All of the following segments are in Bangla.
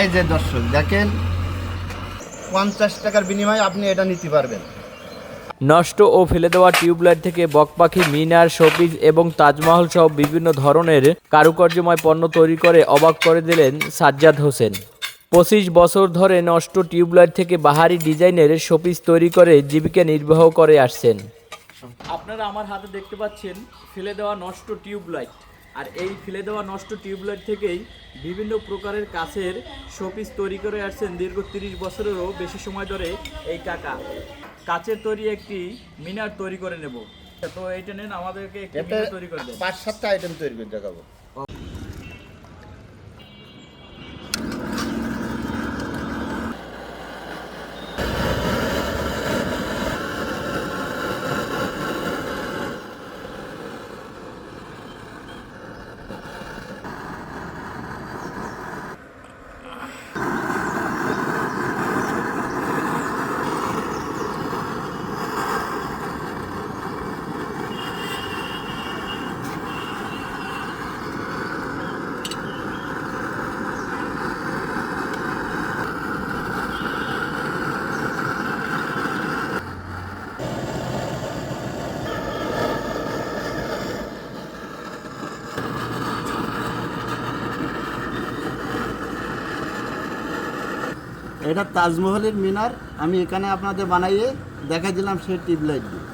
এই যে দর্শক দেখেন পঞ্চাশ টাকার বিনিময়ে আপনি এটা নিতে পারবেন। নষ্ট ও ফেলে দেওয়া টিউবলাইট থেকে বকপাখি মিনার শোপিস এবং তাজমহল সহ বিভিন্ন ধরনের কারুকার্যময় পণ্য তৈরি করে অবাক করে দিলেন সাজ্জাদ হোসেন। পঁচিশ বছর ধরে নষ্ট টিউবলাইট থেকে বাহারি ডিজাইনের শোপিস তৈরি করে জীবিকা নির্বাহ করে আসছেন। আপনারা আমার হাতে দেখতে পাচ্ছেন ফেলে দেওয়া নষ্ট টিউবলাইট। আর এই ফেলে দেওয়া নষ্ট টিউবলাইট থেকেই বিভিন্ন প্রকারের কাছের শোপিস তৈরি করে আসছেন দীর্ঘ তিরিশ বছরেরও বেশি সময় ধরে এই কাকা। কাচের তৈরি একটি মিনার তৈরি করে নেব। তো এইটা নেন আমাদেরকে একটি মিনার তৈরি করে দেন। পাঁচ সাতটা আইটেম তৈরি করে দেখাবো। এটা তাজমহলের মিনার। আমি এখানে আপনাদের বানাইয়ে দেখা দিলাম সেই টিউবলাইট দিয়ে।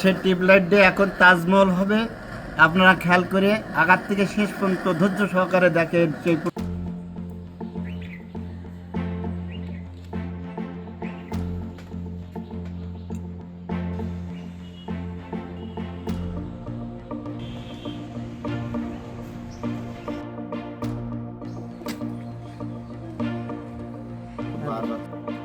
সে টিউবলাইট দিয়ে এখন তাজমহল হবে। আপনারা খেয়াল করে আগার থেকে শেষ পর্যন্ত ধৈর্য সহকারে দেখেন সেই гарно.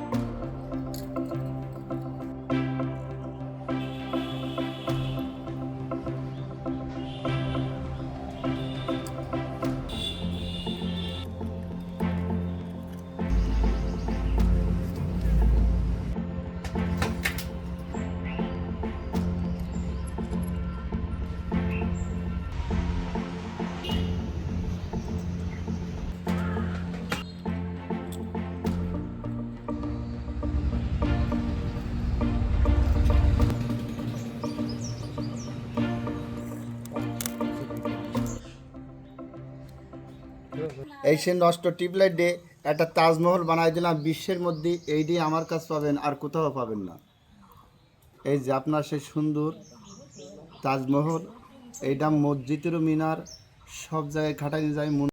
এই সে নষ্ট টিউবলাইট দিয়ে একটা তাজমহল বানাই দিলাম, বিশ্বের মধ্যে এই দিয়ে আমার কাছে পাবেন, আর কোথাও পাবেন না। এই যে আপনার সেই সুন্দর তাজমহল এইটা মসজিদেরও মিনার, সব জায়গায় খাটাই যায়